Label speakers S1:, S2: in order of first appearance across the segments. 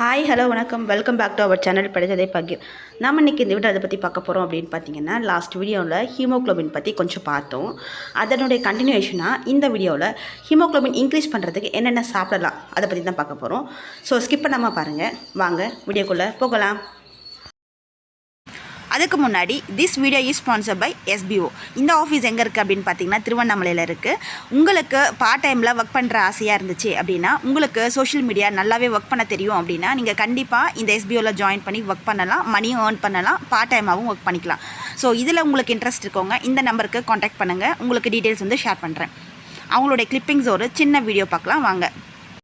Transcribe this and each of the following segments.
S1: Hi hello வணக்கம். Welcome back to our channel படித்ததை பகிர் நம்ம இன்றைக்கி இந்த வீடியோ அதை பற்றி பார்க்க போகிறோம் அப்படின்னு பார்த்தீங்கன்னா லாஸ்ட் வீடியோவில் ஹீமோக்ளோபின் பற்றி கொஞ்சம் பார்த்தோம். அதனுடைய கண்டினியூஷனாக இந்த வீடியோவில் ஹீமோக்ளோபின் இன்க்ரீஸ் பண்ணுறதுக்கு என்னென்ன சாப்பிடலாம் அதை பற்றி தான் பார்க்க போகிறோம் ஸோ ஸ்கிப் பண்ணாமல் பாருங்கள் வாங்க வீடியோக்குள்ளே போகலாம். அதுக்கு முன்னாடி this video is sponsor by SPO இந்த ஆஃபீஸ் எங்கே இருக்குது அப்படின்னு பார்த்தீங்கன்னா திருவண்ணாமலையில் இருக்குது உங்களுக்கு பார்ட் டைமில் ஒர்க் பண்ணுற ஆசையாக இருந்துச்சு அப்படின்னா உங்களுக்கு சோஷியல் மீடியா நல்லாவே ஒர்க் பண்ண தெரியும் அப்படின்னா நீங்கள் கண்டிப்பாக இந்த எஸ்பிஓவில் ஜாயின் பண்ணி ஒர்க் பண்ணலாம் மணியும் ஏர்ன் பண்ணலாம் பார்ட் டைமாகவும் ஒர்க் பண்ணிக்கலாம். ஸோ இதில் உங்களுக்கு இன்ட்ரெஸ்ட் இருக்கவங்க இந்த நம்பருக்கு காண்டாக்ட் பண்ணுங்கள் உங்களுக்கு டீட்டெயில்ஸ் வந்து ஷேர் பண்ணுறேன் அவங்களுடைய கிளிப்பிங்ஸ் ஒரு சின்ன வீடியோ பார்க்கலாம். வாங்க.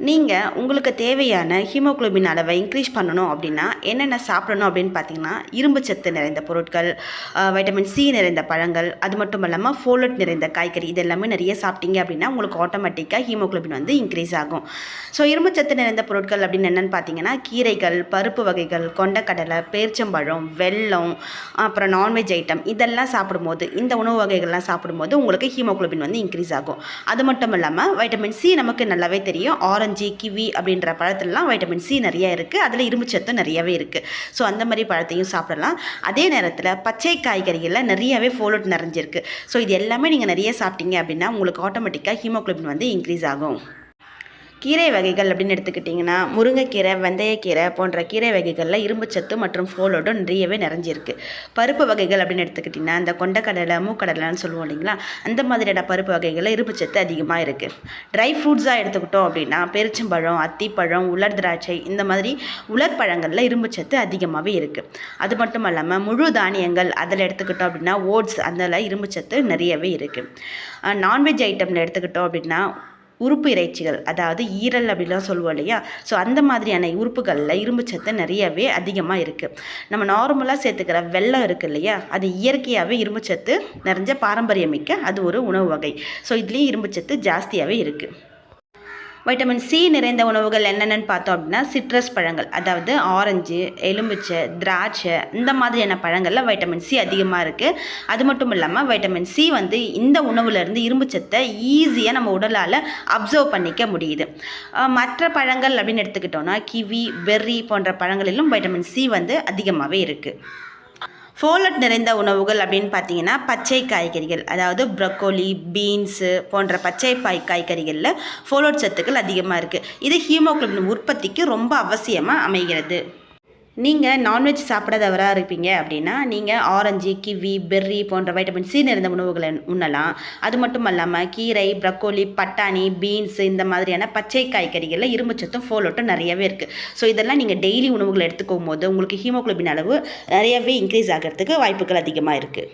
S1: நீங்கள் உங்களுக்கு தேவையான ஹீமோகுளோபின் அளவை இன்க்ரீஸ் பண்ணணும் அப்படின்னா என்னென்ன சாப்பிடணும் அப்படின்னு பார்த்தீங்கன்னா இரும்பு சத்து நிறைந்த பொருட்கள் வைட்டமின் சி நிறைந்த பழங்கள் அது மட்டும் இல்லாமல் ஃபோலட் நிறைந்த காய்கறி இது எல்லாமே நிறைய சாப்பிட்டீங்க அப்படின்னா உங்களுக்கு ஆட்டோமேட்டிக்காக ஹீமோகுளோபின் வந்து இன்க்ரீஸ் ஆகும். ஸோ இரும்பு சத்து நிறைந்த பொருட்கள் அப்படின்னு என்னென்னு பார்த்தீங்கன்னா கீரைகள் பருப்பு வகைகள் கொண்டக்கடலை பேர்ச்சம்பழம் வெல்லம் அப்புறம் நான்வெஜ் ஐட்டம் இதெல்லாம் சாப்பிடும்போது இந்த உணவு வகைகள்லாம் சாப்பிடும்போது உங்களுக்கு ஹீமோகுளோபின் வந்து இன்க்ரீஸ் ஆகும். அது மட்டும் இல்லாமல் வைட்டமின் சி நமக்கு நல்லாவே தெரியும் ஆரஞ்சு கிவி அப்படின்ற பழத்துலலாம் வைட்டமின் சி நிறைய இருக்குது அதில் இரும்பு சத்து நிறையவே இருக்குது ஸோ அந்த மாதிரி பழத்தையும் சாப்பிடலாம். அதே நேரத்தில் பச்சை காய்கறிகளில் நிறையவே ஃபோலோட் நிறைஞ்சிருக்கு. ஸோ இது எல்லாமே நீங்கள் நிறைய சாப்பிட்டீங்க அப்படின்னா உங்களுக்கு ஆட்டோமேட்டிக்காக ஹீமோக்ளோபின் வந்து இன்க்ரீஸ் ஆகும். கீரை வகைகள் அப்படின்னு எடுத்துக்கிட்டிங்கன்னா முருங்கைக்கீரை வெந்தயக்கீரை போன்ற கீரை வகைகளில் இரும்புச்சத்து மற்றும் ஃபோலோடு நிறையவே நிறைஞ்சிருக்கு. பருப்பு வகைகள் அப்படின்னு எடுத்துக்கிட்டிங்கன்னா இந்த கொண்டக்கடலை மூக்கடலைன்னு சொல்லுவோம் இல்லைங்களா? அந்த மாதிரியான பருப்பு வகைகளில் இரும்புச்சத்து அதிகமாக இருக்குது ட்ரை ஃப்ரூட்ஸாக எடுத்துக்கிட்டோம் அப்படின்னா பெருச்சம்பழம் அத்திப்பழம் உலர் திராட்சை இந்த மாதிரி உலர் பழங்களில் இரும்புச்சத்து அதிகமாகவே இருக்குது அது மட்டும் இல்லாமல் முழு தானியங்கள் அதில் எடுத்துக்கிட்டோம் அப்படின்னா ஓட்ஸ் அதில் இரும்புச்சத்து நிறையவே இருக்குது நான்வெஜ் ஐட்டமில் எடுத்துக்கிட்டோம் அப்படின்னா உறுப்பு இறைச்சிகள் அதாவது ஈரல் அப்படிலாம் சொல்லுவோம் இல்லையா? ஸோ அந்த மாதிரியான உறுப்புகளில் இரும்பு சத்து நிறையவே அதிகமாக இருக்குது நம்ம நார்மலாக சேர்த்துக்கிற வெல்லம் இருக்குது இல்லையா? அது இயற்கையாகவே இரும்பு சத்து நிறைஞ்ச பாரம்பரியமிக்க அது ஒரு உணவு வகை. ஸோ இதுலேயும் இரும்பு சத்து ஜாஸ்தியாகவே இருக்குது வைட்டமின் சி நிறைந்த உணவுகள் என்னென்னு பார்த்தோம் அப்படின்னா சிட்ரஸ் பழங்கள் அதாவது ஆரஞ்சு எலுமிச்சை திராட்சை இந்த மாதிரியான பழங்களில் வைட்டமின் சி அதிகமாக இருக்குது அது மட்டும் இல்லாமல் வைட்டமின் சி வந்து இந்த உணவுலேருந்து இரும்பு சத்தை ஈஸியாக நம்ம உடலால் அப்சர்வ் பண்ணிக்க முடியுது. மற்ற பழங்கள் அப்படின்னு எடுத்துக்கிட்டோம்னா கிவி பெர்ரி போன்ற பழங்களிலும் வைட்டமின் சி வந்து அதிகமாகவே இருக்குது ஃபோலட் நிறைந்த உணவுகள் அப்படின்னு பார்த்தீங்கன்னா பச்சை காய்கறிகள் அதாவது ப்ரக்கோலி பீன்ஸு போன்ற பச்சை பாய் காய்கறிகளில் ஃபோலட் சத்துக்கள் அதிகமாக இருக்குது இது ஹீமோக்ளோபின் உற்பத்திக்கு ரொம்ப அவசியமாக அமைகிறது. நீங்கள் நான்வெஜ் சாப்பிடாதவராக இருப்பீங்க அப்படின்னா நீங்கள் ஆரஞ்சு கிவி பெர்ரி போன்ற வைட்டமின் சி நிறைந்த உணவுகளை உண்ணலாம். அது மட்டும் இல்லாமல் கீரை ப்ரக்கோலி பட்டாணி பீன்ஸ் இந்த மாதிரியான பச்சை காய்கறிகளில் இரும்புச்சத்தும் ஃபோலோட்டும் நிறையவே இருக்குது ஸோ இதெல்லாம் நீங்கள் டெய்லி உணவுகளை எடுத்துக்கும் போது உங்களுக்கு ஹீமோக்ளோபின் அளவு நிறையவே இன்க்ரீஸ் ஆகிறதுக்கு வாய்ப்புகள் அதிகமாக இருக்குது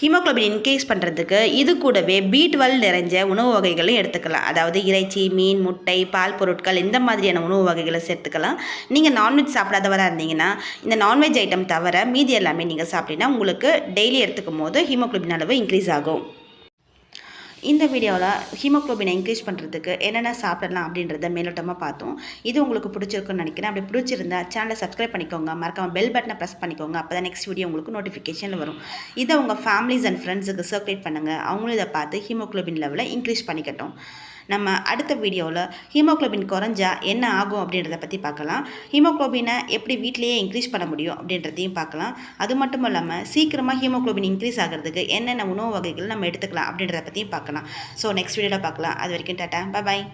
S1: ஹீமோக்ளோபின் இன்க்ரீஸ் பண்ணுறதுக்கு இது கூடவே பி டுவெல் நிறைஞ்ச உணவு வகைகளையும் எடுத்துக்கலாம். அதாவது இறைச்சி மீன் முட்டை பால் பொருட்கள் இந்த மாதிரியான உணவு வகைகளை சேர்த்துக்கலாம். நீங்கள் நான்வெஜ் சாப்பிடாதவராக இருந்தீங்கன்னா இந்த நான்வெஜ் ஐட்டம் தவிர மீதி எல்லாமே நீங்கள் சாப்பிட்டீங்கன்னா உங்களுக்கு டெய்லி எடுத்துக்கும் போது ஹீமோக்ளோபின் அளவு இன்க்ரீஸ் ஆகும். இந்த வீடியோவில் ஹீமோக்ளோபினை இன்க்ரீஸ் பண்ணுறதுக்கு என்னென்ன சாப்பிடலாம் அப்படின்றத மேலோட்டமாக பார்த்தோம். இது உங்களுக்கு பிடிச்சிருக்குன்னு நினைக்கிறேன். அப்படி பிடிச்சிருந்தா சேனலை சப்ஸ்கிரைப் பண்ணிக்கோங்க. மறக்காம பெல் பட்டனை ப்ரெஸ் பண்ணிக்கோங்க. அப்போ தான் நெக்ஸ்ட் வீடியோ உங்களுக்கு நோட்டிஃபிகேஷன் வரும். இதை உங்கள் ஃபேமிலிஸ் அண்ட் ஃப்ரெண்ட்ஸுக்கு சர்க்குலேட் பண்ணுங்கள் அவங்களும் இதை பார்த்து ஹீமோக்ளோபின் லெவலை இன்க்ரீஸ் பண்ணிக்கட்டும். நம்ம அடுத்த வீடியோவில் ஹீமோக்ளோபின் குறைஞ்சா என்ன ஆகும் அப்படின்றத பற்றி பார்க்கலாம். ஹீமோக்ளோபினை எப்படி வீட்லேயே இன்க்ரீஸ் பண்ண முடியும் அப்படின்றதையும் பார்க்கலாம். அது மட்டும் இல்லாமல் சீக்கிரமாக ஹீமோக்ளோபின் இன்க்ரீஸ் ஆகிறதுக்கு என்னென்ன உணவு வகைகள் நம்ம எடுத்துக்கலாம் அப்படின்றத பற்றியும் பார்க்கலாம். பார்க்கலாம். ஸோ நெக்ஸ்ட் வீடியோவில் பார்க்கலாம். அது வரைக்கும் டாட்டா. பாய்